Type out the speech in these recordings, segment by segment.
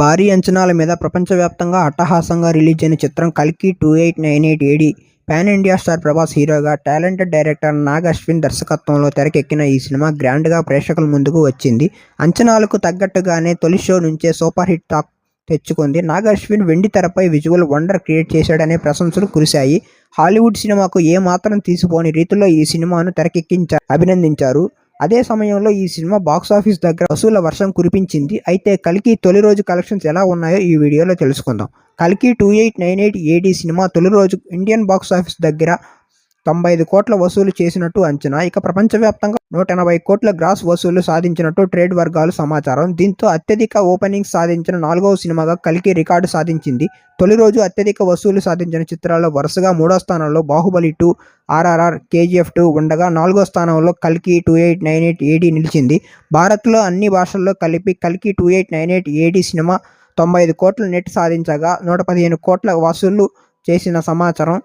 భారీ అంచనాల మీద ప్రపంచవ్యాప్తంగా అట్టహాసంగా రిలీజ్ అయిన చిత్రం కల్కి two eight nine eight AD. Pan India star Prabhas హీరోగా టాలెంటెడ్ డైరెక్టర్ నాగ్ అశ్విన్ దర్శకత్వంలో తెరకెక్కిన ఈ సినిమా గ్రాండ్గా ప్రేక్షకుల ముందుకు వచ్చింది. అంచనాలకు తగ్గట్టుగానే తొలి షో నుంచే సూపర్ హిట్ టాక్ తెచ్చుకుంది. నాగ్ అశ్విన్ వెండి తెరపై విజువల్ వండర్ క్రియేట్ చేశాడనే ప్రశంసలు కురిశాయి. హాలీవుడ్ సినిమాకు ఏమాత్రం తీసిపోని రీతిలో ఈ సినిమాను తెరకెక్కించ అభినందించారు. అదే సమయంలో ఈ సినిమా బాక్సాఫీస్ దగ్గర వసూల వర్షం కురిపించింది. అయితే కల్కి తొలి రోజు కలెక్షన్స్ ఎలా ఉన్నాయో ఈ వీడియోలో తెలుసుకుందాం. కల్కి two eight nine eight AD cinema తొలి రోజు ఇండియన్ బాక్సాఫీస్ దగ్గర తొంభై ఐదు కోట్ల వసూలు చేసినట్టు అంచనా. ఇక ప్రపంచవ్యాప్తంగా నూట ఎనభై కోట్ల గ్రాస్ వసూలు సాధించినట్టు ట్రేడ్ వర్గాలు సమాచారం. దీంతో అత్యధిక ఓపెనింగ్స్ సాధించిన నాలుగవ సినిమాగా కలికి రికార్డు సాధించింది. తొలి రోజు అత్యధిక వసూలు సాధించిన చిత్రాల్లో వరుసగా మూడో స్థానంలో Baahubali two RRR KGF two ఉండగా నాలుగో స్థానంలో కల్కి two eight nine eight AD నిలిచింది. భారత్లో అన్ని భాషల్లో కలిపి కల్కి two eight nine eight AD cinema తొంభై ఐదు కోట్ల నెట్ సాధించగా నూట పదిహేను కోట్ల వసూళ్ళు చేసిన సమాచారం.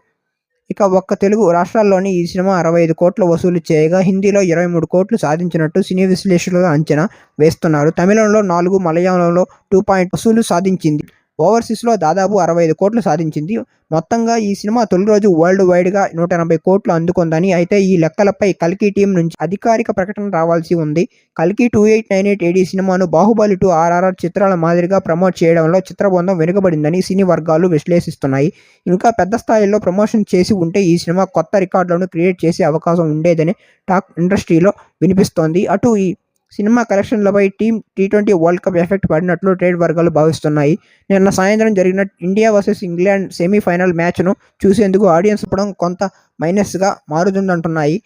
ఇక ఒక్క తెలుగు రాష్ట్రాల్లోని ఈ సినిమా అరవై ఐదు కోట్లు వసూలు చేయగా హిందీలో ఇరవై మూడు కోట్లు సాధించినట్టు సినీ విశ్లేషకులు అంచనా వేస్తున్నారు. తమిళంలో నాలుగు మలయాళంలో టూ పాయింట్ వసూలు సాధించింది. ఓవర్సీస్లో దాదాపు అరవై ఐదు కోట్లు సాధించింది. మొత్తంగా ఈ సినిమా తొలి రోజు వరల్డ్ వైడ్గా నూట ఎనభై కోట్లు అందుకుందని అయితే ఈ లెక్కలపై కల్కి టీం నుంచి అధికారిక ప్రకటన రావాల్సి ఉంది. కల్కి two eight nine eight AD సినిమాను బాహుబలి టూ ఆర్ఆర్ఆర్ చిత్రాల మాదిరిగా ప్రమోట్ చేయడంలో చిత్రబృందం వెనుకబడిందని సినీ వర్గాలు విశ్లేషిస్తున్నాయి. ఇంకా పెద్ద స్థాయిలో ప్రమోషన్ చేసి ఉంటే ఈ సినిమా కొత్త రికార్డులను క్రియేట్ చేసే అవకాశం ఉండేదని టాక్ ఇండస్ట్రీలో వినిపిస్తోంది. అటు ఈ cinema కలెక్షన్లపై team T twenty World Cup effect పడినట్లు ట్రేడ్ వర్గాలు భావిస్తున్నాయి. నిన్న సాయంత్రం జరిగిన ఇండియా వర్సెస్ ఇంగ్లాండ్ సెమీఫైనల్ మ్యాచ్ను చూసేందుకు ఆడియన్స్ ఇవ్వడం కొంత మైనస్గా మారుతుందంటున్నాయి.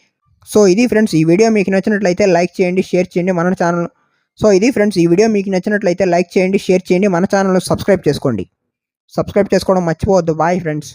సో ఇది ఫ్రెండ్స్ ఈ వీడియో మీకు నచ్చినట్లయితే లైక్ చేయండి షేర్ చేయండి మన ఛానల్. సో ఇది ఫ్రెండ్స్ ఈ వీడియో మీకు నచ్చినట్లయితే లైక్ చేయండి షేర్ చేయండి మన ఛానల్ సబ్స్క్రైబ్ చేసుకోండి. సబ్స్క్రైబ్ చేసుకోవడం మర్చిపోవద్దు. Bye friends.